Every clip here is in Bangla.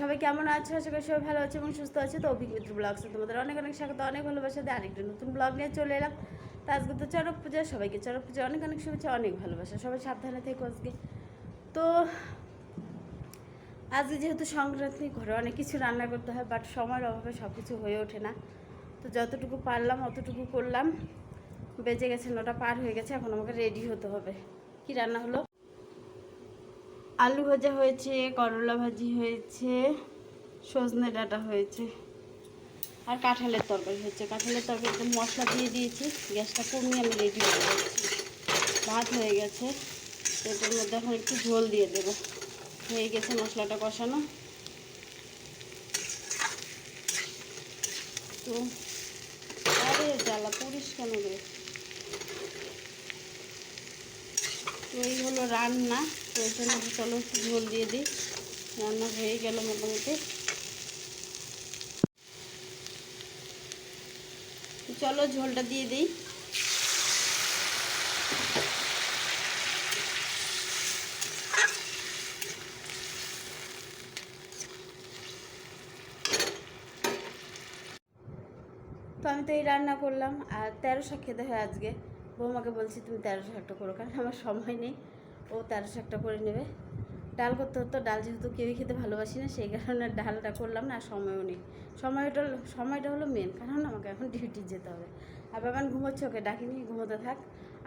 সবাই কেমন আছো? আশা করি সবাই ভালো আছে এবং সুস্থ আছে। তো অভিজ্ঞতা ব্লগসে তোমাদের অনেক অনেক স্বাগত, অনেক ভালোবাসা। দিয়ে আরেকটা নতুন ব্লগ নিয়ে চলে এলাম। তো আজকে তো চড়ক পূজা, সবাইকে চড়ক পূজা, অনেক অনেক শুভেচ্ছা, অনেক ভালোবাসা, সবাই সাবধানে থেকো আজকে। তো আজকে যেহেতু সংক্রান্তি, ঘরে অনেক কিছু রান্না করতে হয় বাট সময়ের অভাবে সব কিছু হয়ে ওঠে না। তো যতটুকু পারলাম, অতটুকু করলাম। বেজে গেছে নটা, পার হয়ে গেছে, এখন আমাকে রেডি হতে হবে। কি রান্না হলো? আলু ভাজা হয়েছে, করলা ভাজি হয়েছে, সজনে ডাঁটা হয়েছে। আর কাঁঠালের তরকারি হচ্ছে। কাঁঠালের তরকারি তরকারিতে মশলা দিয়ে দিয়েছি। গ্যাসটা কমিয়ে আমি রেডি হয়ে যাচ্ছি ভাত হয়ে গেছে। এটার মধ্যে এখন একটু ঝোল দিয়ে দেবো। হয়ে গেছে মশলাটা কষানো। তো, আরে জ্বালা পুরিস কেন রে? তো এই হলো রান্না। তো এর জন্য চলো একটু ঝোল দিয়ে দিই। রান্না হয়ে গেল মোটামুটি। চলো ঝোলটা দিয়ে দিই। তো আমি তো এই রান্না করলাম, আর তেরো শাক খেতে হয় আজকে। বৌমাকে বলছি, তুমি তেরো শাকটা করো কারণ আমার সময় নেই। ও তেরো শাকটা করে নেবে। ডাল করতে হতো, ডাল যেহেতু কেউই খেতে ভালোবাসি না, সেই কারণে ডালটা করলাম না সময়ও নেই। সময়টা সময়টা হলো মেন কারণ আমাকে এখন ডিউটি যেতে হবে। আর বাবান ঘুমোচ্ছে, ওকে ডাকিনি, ঘুমোতে থাক।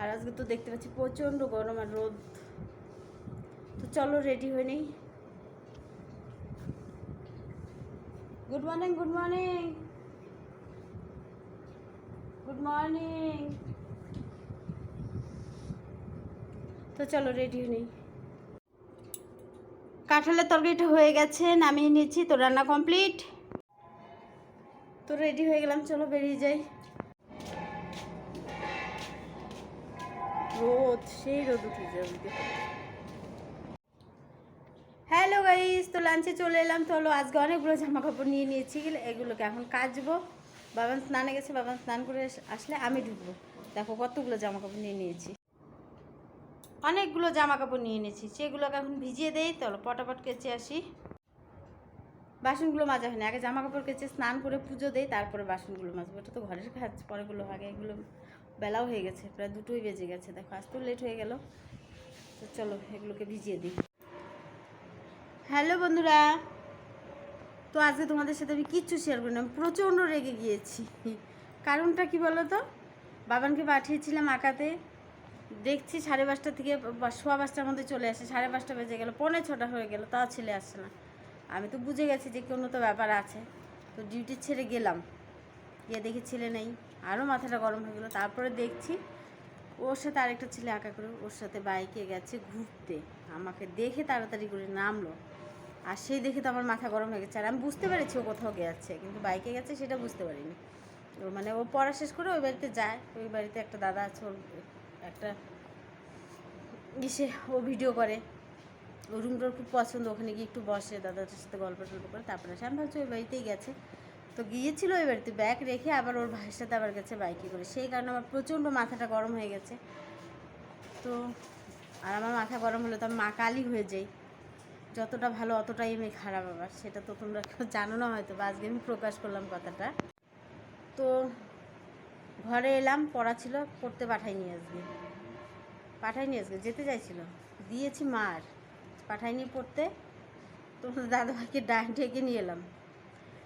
আর আজকে তো দেখতে পাচ্ছি প্রচণ্ড গরম আর রোদ। তো চলো রেডি হয়ে নেই। Good morning good morning good morning তো চলো রেডি হয়ে নেই। কাঁঠালের তরকারিটা হয়ে গেছে, নামিয়ে নিয়েছি তো রান্না কমপ্লিট তো রেডি হয়ে গেলাম, চলো বেরিয়ে যাই। রোদ, সেই রোদ উঠে যাবে হ্যালো গাইস তো লাঞ্চে চলে এলাম। তো আজকে অনেকগুলো জামা কাপড় নিয়ে নিয়েছি। এগুলোকে এখন কাচবো। বাবান স্নানে গেছে, বাবান স্নান করে আসলে আমি ঢুকবো। দেখো কতগুলো জামা কাপড় নিয়ে নিয়েছি। অনেকগুলো জামা কাপড় নিয়ে এনেছি, সেগুলোকে এখন ভিজিয়ে দেই তো পটাপট কেচে আসি। বাসনগুলো মাজা হয়নি, আগে জামা কাপড় কেচে স্নান করে পুজো দেই, তারপরে বাসনগুলো মাজবো। এটা তো ঘরের কাজ, পরেগুলো আগে এগুলো বেলাও হয়ে গেছে, প্রায় দুটোই বেজে গেছে, দেখো আজ তো লেট হয়ে গেল। তো চলো এগুলোকে ভিজিয়ে দিই। হ্যালো বন্ধুরা, তো আজকে তোমাদের সাথে আমি কিচ্ছু শেয়ার করি না প্রচণ্ড রেগে গিয়েছি। কারণটা কি বলো তো? বাবানকে পাঠিয়েছিলাম আঁকাতে দেখছি সাড়ে পাঁচটা থেকে সোয়া পাঁচটার মধ্যে চলে আসে, সাড়ে পাঁচটা বেজে গেল, পৌনে ছটা হয়ে গেল, তাও ছেলে আসছে না। আমি তো বুঝে গেছি যে কোনো তো ব্যাপার আছে। তো ডিউটি ছেড়ে গেলাম। গিয়ে দেখি ছেলে নেই আরও মাথাটা গরম হয়ে গেলো। তারপরে দেখছি ওর সাথে আরেকটা ছেলে আঁকা করে, ওর সাথে বাইকে গেছে ঘুরতে। আমাকে দেখে তাড়াতাড়ি করে নামলো। আর সেই দেখে তো আমার মাথা গরম হয়ে গেছে। আর আমি বুঝতে পেরেছি ও কোথাও গেছে, কিন্তু বাইকে গেছে সেটা বুঝতে পারিনি। মানে ও পড়া শেষ করে ওই বাড়িতে যায়। ওই বাড়িতে একটা দাদা আছে ওর একটা ইসে ও ভিডিও করে। ও রুমটার খুব পছন্দ, ওখানে গিয়ে একটু বসে, দাদাদের সাথে গল্প টল্প করে। তারপরে আসে আমি ভাবছি ওই বাড়িতেই গেছে। তো গিয়েছিল ওই বাড়িতে ব্যাগ রেখে আবার ওর ভাইয়ের সাথে আবার গেছে বাইকে করে। সেই কারণে আমার প্রচণ্ড মাথাটা গরম হয়ে গেছে। তো আর আমার মাথা গরম হলে তো আমি মা কালি হয়ে যাই। যতটা ভালো অতটাই আমি খারাপ আবার। সেটা তো তোমরা জানো না হয়তো, বা আজকে আমি প্রকাশ করলাম কথাটা। তো ঘরে এলাম, পড়া ছিল, পড়তে পাঠাই নিয়ে আসবে আজকে নিয়ে আসবে যেতে চাইছিল। দিয়েছি মার, পাঠাইনি পড়তে। তোমার দাদাভাইকে ডাক ডেকে নিয়ে এলাম।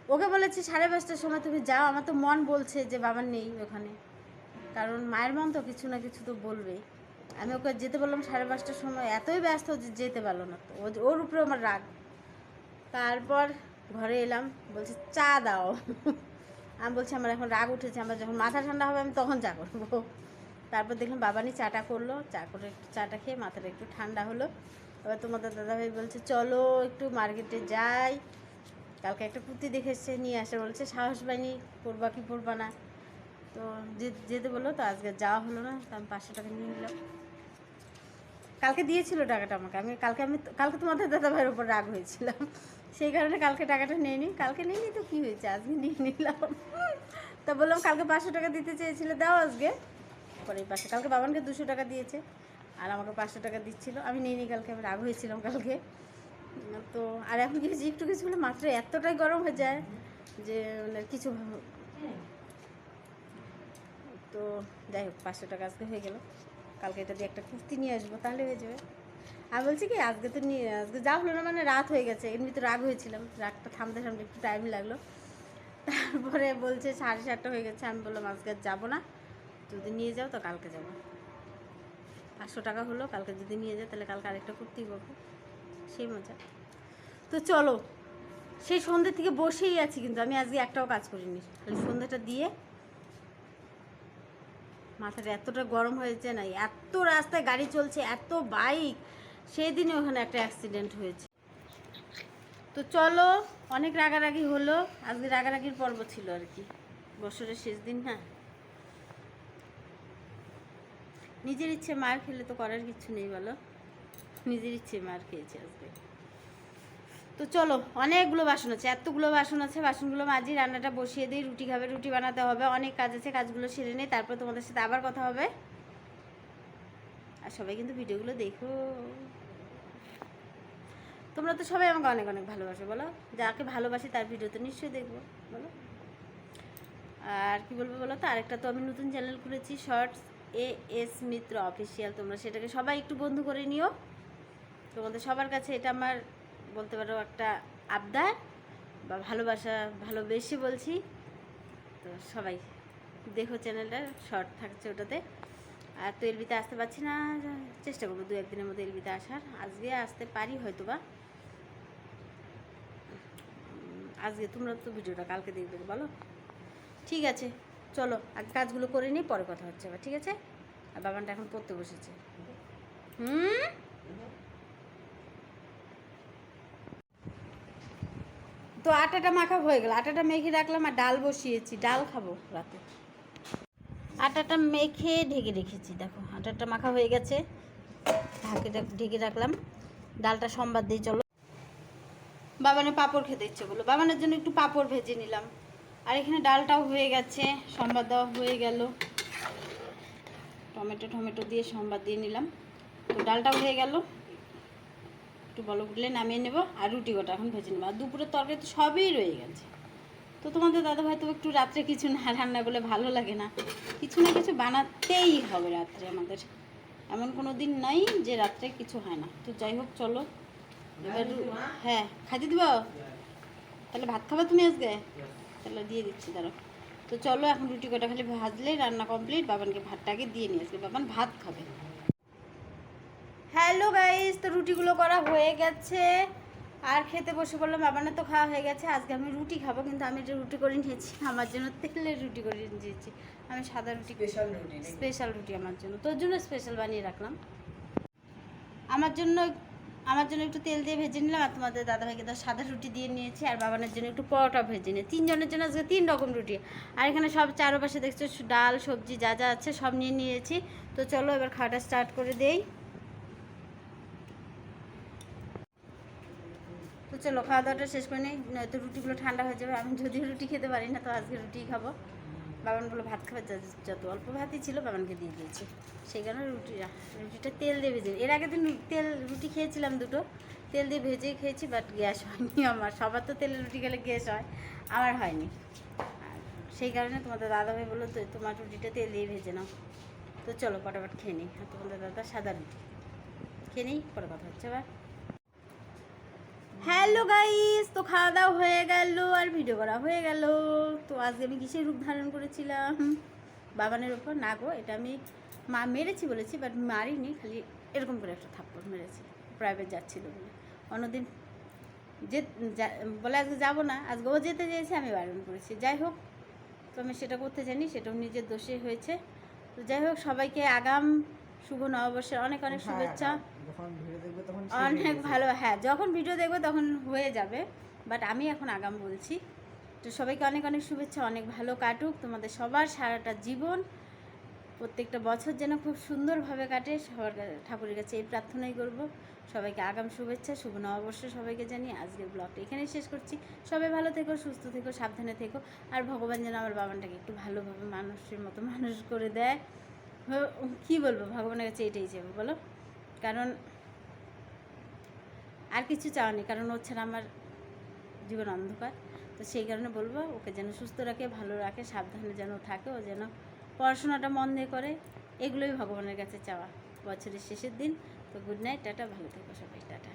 ওকে বলেছি, সাড়ে পাঁচটার সময় তুমি যাও, আমার তো মন বলছে যে বাবার নেই ওখানে। কারণ মায়ের মন তো কিছু না কিছু তো বলবেই। আমি ওকে যেতে বললাম সাড়ে পাঁচটার সময়, এতই ব্যস্ত যে যেতে পারল না তো। ওর উপরে আমার রাগ। তারপর ঘরে এলাম, বলছে, চা দাও। আমি বলছি, আমার এখন রাগ উঠেছে, আমার যখন মাথা ঠান্ডা হবে, আমি তখন চা করব। তারপর দেখলাম বাবানি চাটা করল, চা করে একটু চাটা খেয়ে মাথাটা একটু ঠান্ডা হলো। এবার তোমাদের দাদাভাই বলছে, চলো একটু মার্কেটে যাই। কালকে একটা কুর্তি দেখে এসছে, নিয়ে আসে। বলছে, সাহস পাইনি, পরবা কি পরবা না। তো যেতে বলল, তো আজকে যাওয়া হলো না, তো আমি পাঁচশো টাকা নিয়ে নিলাম। কালকে দিয়েছিল টাকাটা আমাকে। আমি কালকে আমি কালকে তোমাদের দাদা ভাইয়ের উপর রাগ হয়েছিলাম। সেই কারণে কালকে টাকাটা নিয়ে নিই কালকে নিয়ে নিই তো কী হয়েছে? আজকে নিয়ে নিলাম। তা বললাম কালকে পাঁচশো টাকা দিতে চেয়েছিলে, দাও আজকে। পরে পাশে কালকে বাবানকে দুশো টাকা দিয়েছে। আর আমাকে পাঁচশো টাকা দিচ্ছিল। আমি নিয়ে নিই কালকে, আমি রাগ হয়েছিলাম কালকে। তো আর এখন কি হয়েছে? একটু কিছু হলে মাত্র এতটাই গরম হয়ে যায় যে মানে কিছু তো যাই হোক, পাঁচশো টাকা আজকে হয়ে গেল। কালকে এটা দিয়ে একটা কুর্তি নিয়ে আসব, তাহলে হয়ে যাবে। আর বলছি কি, আজকে তো নিয়ে আজকে যা হলো না মানে রাত হয়ে গেছে, এমনি তো রাগ হয়েছিলাম, রাগটা থামতে থামতে একটু টাইম লাগল। তারপরে বলছে সাড়ে সাতটা হয়ে গেছে, আমি বললাম আজকে যাব না, যদি নিয়ে যাও তো কালকে যাব। পাঁচশো টাকা হলো, কালকে যদি নিয়ে যায় তাহলে কালকে আরেকটা কুর্তি পাবো সেই মজা। তো চলো, সেই সন্ধ্যে থেকে বসেই আছি কিন্তু, আমি আজকে একটাও কাজ করিনি। সন্ধ্যাটা দিয়ে মাথাটা এতটা গরম হয়েছে না, এত রাস্তায় গাড়ি চলছে, এত বাইক সেই দিনে ওখানে একটা অ্যাক্সিডেন্ট হয়েছে। তো চলো, অনেক রাগারাগি হলো। আজকে রাগারাগির পর্ব ছিল আর কি। বছরের শেষ দিন না নিজের ইচ্ছে মার খেলে তো করার কিছু নেই বলো। নিজের ইচ্ছে মার খেয়েছে আজকে। তো চলো, অনেকগুলো বাসন আছে, এতগুলো বাসন আছে, বাসনগুলো মাঝি রান্নাটা বসিয়ে দিই, রুটি খাবে, রুটি বানাতে হবে, অনেক কাজ আছে, কাজগুলো সেরে নেই, তারপর তোমাদের সাথে আবার কথা হবে। আর সবাই কিন্তু ভিডিওগুলো দেখো। তোমরা তো সবাই আমাকে অনেক অনেক ভালোবাসো, বলো? যাকে ভালোবাসি তার ভিডিও তো নিশ্চয়ই দেখব, বলো? আর কি বলব বলো তো? আরেকটা তো আমি নতুন চ্যানেল খুলেছি shorts A S Mitra official তোমরা সেটাকে সবাই একটু বন্ধু করে নিও। তোমাদের সবার কাছে এটা আমার বলতে পারো, একটা আবদার বা ভালোবাসা, ভালোবেসে বলছি। তো সবাই দেখো চ্যানেলটা, শর্ট থাকছে ওটাতে। আর তো এলবিতে আসতে পারছি না, চেষ্টা করব দু একদিনের মধ্যে এলবিতে আসার। আজকে আসতে পারি হয়তো বা আজকে তোমরা তো ভিডিওটা কালকে দেখবে, বলো? ঠিক আছে, চলো, আগে কাজগুলো করে নিই, পরে কথা হচ্ছে আবার, ঠিক আছে? আর বাবানটা এখন পড়তে বসেছে। হুম? তো আটাটা মাখা হয়ে গেল। আটাটা মেখে রাখলাম আর ডাল বসিয়েছি। ডাল খাব রাতে। আটাটা মেখে ঢেকে রেখেছি, দেখো। আটাটা মাখা হয়ে গেছে। ঢাকে ঢেকে রাখলাম। ডালটা সোমবার দিয়ে চলো। বাবানে পাঁপড় খেতে ইচ্ছে করল। বাবানের জন্য একটু পাঁপড় ভেজে নিলাম। আর এখানে ডালটাও হয়ে গেছে। সোমবার দেওয়া হয়ে গেল। টমেটো টমেটো দিয়ে সোমবার দিয়ে নিলাম। তো ডালটাও হয়ে গেল। একটু বলো উঠলে নামিয়ে নেব আর রুটি গোটা এখন ভেজে নেব। আর দুপুরের তরকারি তো সবই রয়ে গেছে। তো তোমাদের দাদা ভাই তো একটু রাত্রে কিছু না রান্না করলে ভালো লাগে না। কিছু না কিছু বানাতেই হবে রাত্রে আমাদের। এমন কোনো দিন নাই যে রাত্রে কিছু হয় না। তো যাই হোক চলো। এবার হ্যাঁ খাইতে দিব? তাহলে ভাত খাবা তুমি আজকে? তাহলে দিয়ে দিচ্ছি দাঁড়ো তো চলো এখন রুটি কটা খালি ভাজলে রান্না কমপ্লিট। বাবানকে ভাতটাকে দিয়ে নিয়ে আসবে। বাবান ভাত খাবে। হ্যালো গাইস তো রুটিগুলো করা হয়ে গেছে। আর খেতে বসে বললাম বাবানের তো খাওয়া হয়ে গেছে আজকে আমি রুটি খাব। কিন্তু আমি যে রুটি করে নিয়েছি আমার জন্য তেলের রুটি করে নিয়েছি। আমি সাদা রুটি স্পেশাল রুটি স্পেশাল রুটি আমার জন্য। তোর জন্য স্পেশাল বানিয়ে রাখলাম। আমার জন্য আমার জন্য একটু তেল দিয়ে ভেজে নিলাম আর তোমাদের দাদাভাইকে তো সাদা রুটি দিয়ে নিয়েছি আর বাবানের জন্য একটু পরোটা ভেজে নিয়ে তিনজনের জন্য আজকে তিন রকম রুটি। আর এখানে সব চারপাশে দেখছ ডাল সবজি যা যা আছে সব নিয়ে নিয়েছি। তো চলো এবার খাওয়াটা স্টার্ট করে দেই। তো চলো, খাওয়া দাওয়াটা শেষ করে নিই, নয়তো রুটিগুলো ঠান্ডা হয়ে যাবে। আমি যদিও রুটি খেতে পারি না, তো আজকে রুটিই খাব। বাবান বলে ভাত খাবে যা- যত অল্প ভাতই ছিল, বাবানকে দিয়ে দিয়েছি। সেই কারণে রুটি রুটিটা তেল দিয়ে ভেজে, এর আগে দিন তেল, রুটি খেয়েছিলাম দুটো। তেল দিয়ে ভেজে খেয়েছি বাট গ্যাস হয়নি আমার। সবার তো তেলের রুটি খেলে গ্যাস হয়, আমার হয়নি। সেই কারণে তোমাদের দাদা ভাই বলল তোমার রুটিটা তেল দিয়ে ভেজে নাও। তো চলো, পটাপট খেয়ে নিই। তোমাদের দাদা সাদা রুটি। খেয়ে নিই, পরে কথা হচ্ছে আবার। হ্যালো গাইস, তো খাওয়া দাওয়া হয়ে গেল আর ভিডিও করা হয়ে গেল। তো আজকে আমি কিসের রূপ ধারণ করেছিলাম? বাবানের ওপর না গো, এটা আমি মা মেরেছি বলেছি বাট মারিনি, খালি এরকম করে একটা থাপ্পড় মেরেছি প্রাইভেট যাচ্ছিল বলে। অন্যদিন যে বলে আজকে যাব না, আজকে ও যেতে চেয়েছে, আমি বারণ করেছি। যাই হোক, তো আমি সেটা করতে জানি, সেটাও নিজের দোষে হয়েছে। তো যাই হোক, সবাইকে আগাম শুভ নববর্ষের অনেক অনেক হ্যাঁ, শুভেচ্ছা। অনেক ভালো হ্যাঁ যখন ভিডিও দেখব তখন হয়ে যাবে। বাট আমি এখন আগাম বলছি তো সবাইকে অনেক অনেক শুভেচ্ছা অনেক ভালো কাটুক। তোমাদের সবার সারাটা জীবন প্রত্যেকটা বছর যেন খুব সুন্দরভাবে কাটে। সবার ঠাকুরের কাছে এই প্রার্থনাই করব। সবাইকে আগাম শুভেচ্ছা শুভ নববর্ষ সবাইকে জানিয়ে আজকের ব্লগটা এখানেই শেষ করছি। সবাই ভালো থেকো সুস্থ থেকো সাবধানে থেকো। আর ভগবান যেন আমার বাবানটাকে একটু ভালোভাবে মানুষের মতো মানুষ করে দেয়। কী বলব? ভগবানের কাছে এটাই চাইব, বলো? কারণ আর কিছু চাওয়া নেই কারণ ও ছাড়া আমার জীবন অন্ধকার। তো সেই কারণে বলব, ওকে যেন সুস্থ রাখে, ভালো রাখে, সাবধানে যেন থাকে, ও যেন পড়াশোনাটা মন দিয়ে করে। এগুলোই ভগবানের কাছে চাওয়া। বছরের শেষের দিন। তো গুড নাইট টাটা, ভালো থেকো সবাই, টাটা।